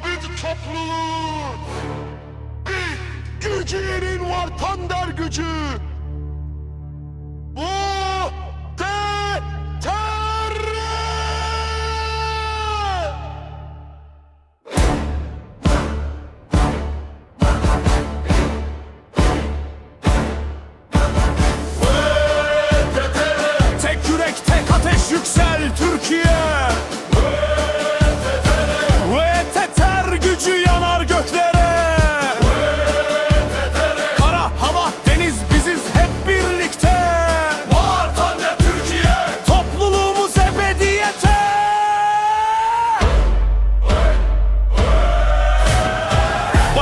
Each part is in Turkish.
topluluğu. Gücünün var Tander gücü.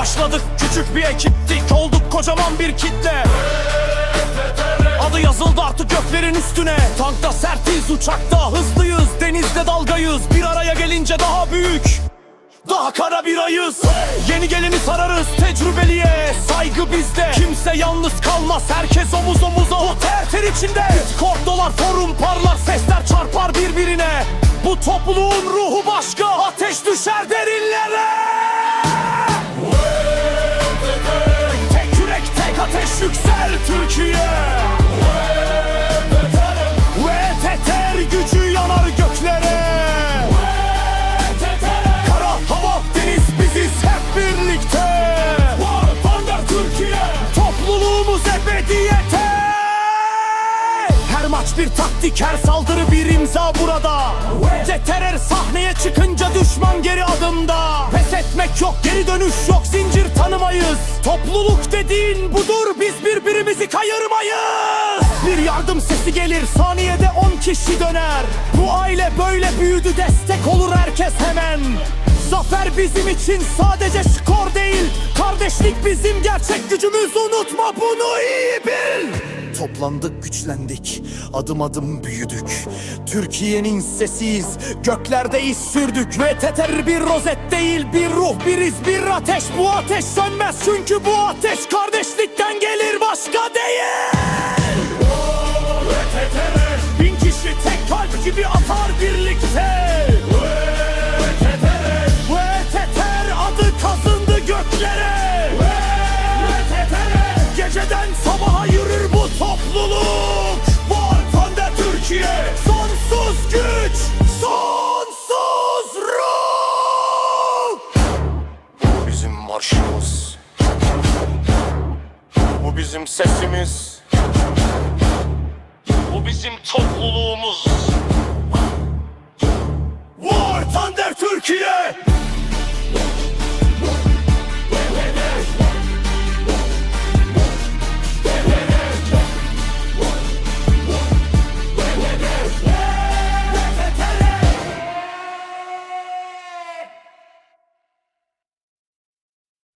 Başladık küçük bir ekiptik. Olduk kocaman bir kitle. Adı yazıldı artık göklerin üstüne. Tankta sertiz uçakta hızlıyız. Denizde dalgayız. Bir araya gelince daha büyük daha kara bir ayız. Yeni geleni sararız tecrübeliye. Saygı bizde. Kimse yalnız kalmaz. Herkes omuz omuza. O ter ter içinde. Discord dolar forum parlar. Sesler Türkiye. Ve teter gücü yanar göklere. Kara hava deniz biziz hep birlikte. Var Thunder Türkiye. Topluluğumuz ebediyete. Her maç bir taktik, her saldırı bir imza burada. Ceterer sahneye çıkınca düşman geri adımda etmek yok, geri dönüş yok, zincir tanımayız. Topluluk dediğin budur, biz birbirimizi kayırmayız. Bir yardım sesi gelir, saniyede on kişi döner. Bu aile böyle büyüdü, destek olur herkes hemen. Zafer bizim için sadece skor değil Kardeşlik bizim gerçek gücümüz. Unutma bunu iyi bil Toplandık güçlendik. Adım adım büyüdük. Türkiye'nin sesiyiz göklerdeyiz sürdük. Ve teter bir rozet değil bir ruh biriz bir ateş. Bu ateş sönmez çünkü bu ateş kardeşlikten gelir başka değil. Bin kişi tek kalp gibi atar birlikte bizim marşımız. Bu bizim sesimiz. Bu bizim topluluğumuz. War Thunder Türkiye